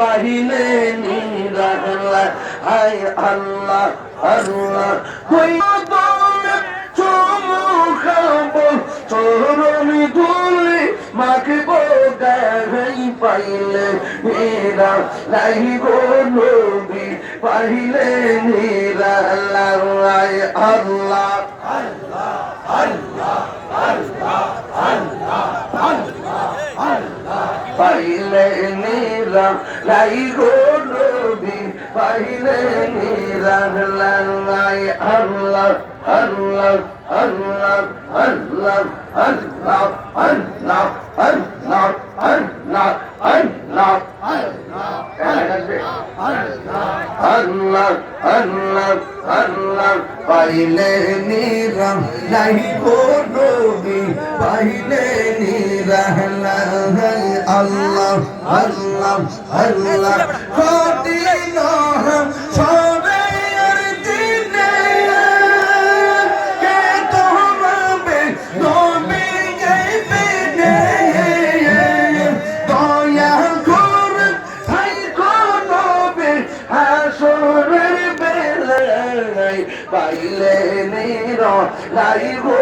পারিলে নিরালা আই আল্লাহ আল্লাহ। কই চুমু খাব চরণি ধুলি মাকে বোধাই পাইলে নিরা নাই গো নবী। পাইলে নিরালা আই আল্লাহ আল্লাহ আল্লাহ। নিরা লাই গো নবী পাইলে নিরা লাই আল্লাহ আল্লাহ আল্লাহ আল্লাহ আল্লাহ আল্লাহ আল্লাহ আল্লাহ আল্লাহ আল্লাহ আল্লাহ আল্লাহ পাইলে নিরাম নাই গো নবী পাইলে নিরাম আল্লাহ আল্লাহ আল্লাহ। কঠিন সবে পাইলে নির লাই গো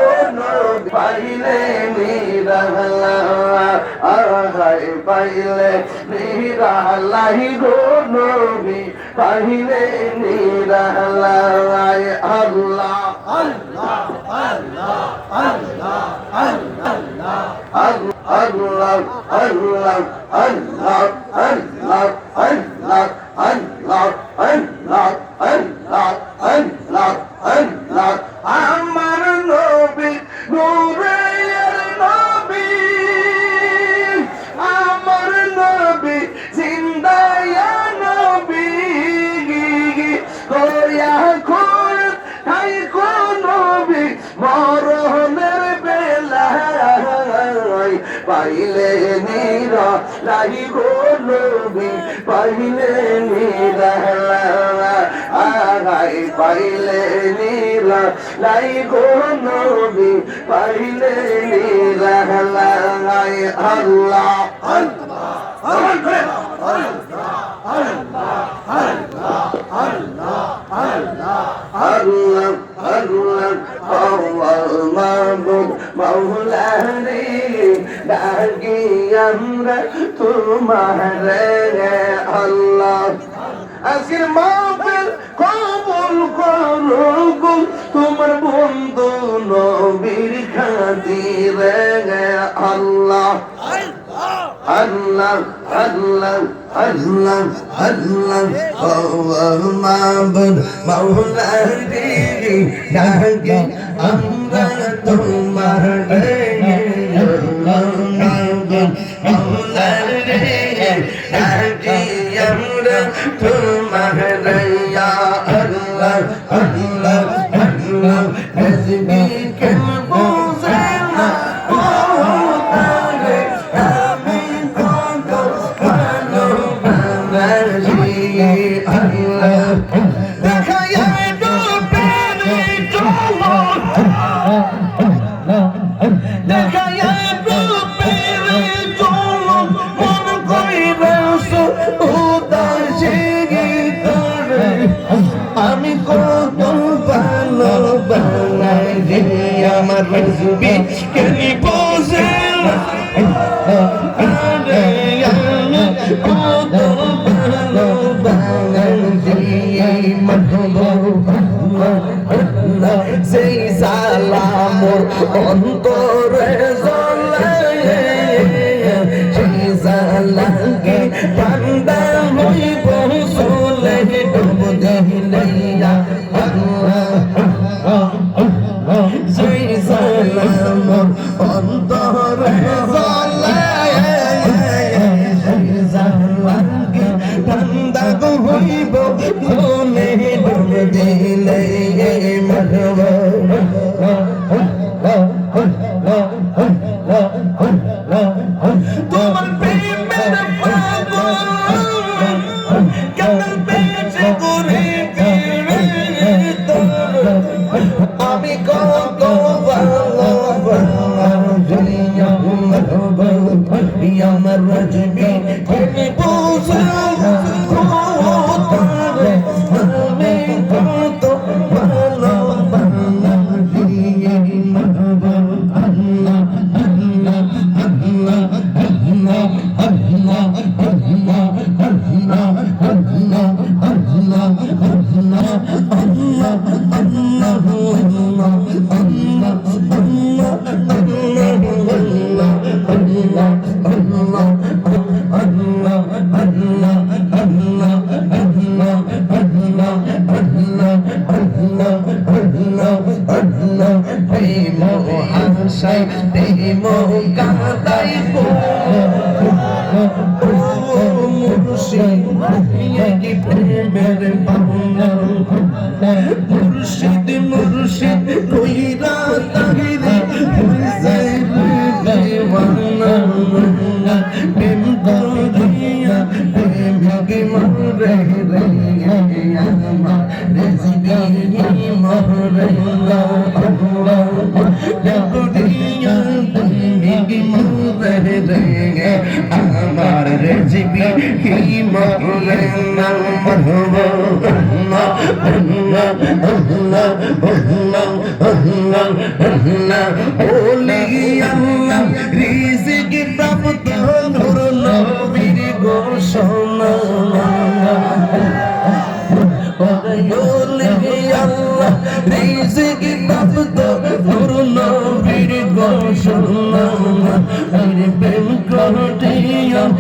পাইলে নিরা আহাই পাইলে নিরা লাই গো পাইলে নিরা লাই আল্লাহ। আল্লাহ আল্লাহ আল্লাহ আল্লাহ আল্লাহ আল্লাহ। আল্লাহ আল্লাহ আল্লাহ আল্লাহ আমার নবী নূরের নবী নির লাই গো নবী পাইলে নির আগাই পাইলে নির লাই গো নবী পাইলে নির আল্লাহ আল্লাহ আল্লাহ আল্লাহ মাহবুব মাওলা রে ডাকি আমরা তোমার আল্লাহ আজকের মাহফিল কবুল করো তোমার বন্ধু নবীর খাতিরে আল্লাহ আল্লাহ আল্লাহ আল্লাহ আল্লাহ আল্লাহ মাবুদ মাওলা ডাকব আমরা তোমার Allah আমি কত ভালো বানাই রে, আমার রসবি কেলি বসে সেই সালামর অন্তরে জলে সেই সালামকে বান্দা হইব সোলে ডুব দিলে মধুর তোমার প্রেমের পাগল পেয়েছে ঘুরে আমি কত রাজগা আশায় প্রেম কাঁদাইব ও মুর্শিদ কি প্রেমের বাংলা মুর্শিদ মুর্শিদ, কইরা তাহিরে প্রেম করিয়া প্রেমিক মরে রে আমার। রেজিগি মরে আল্লাহ ওলি আল্লাহ রিজিক প্রাপ্ত নূর নবীর ঘোষণা। রিজিক প্রাপ্ত নূর নবীর ঘোষণা।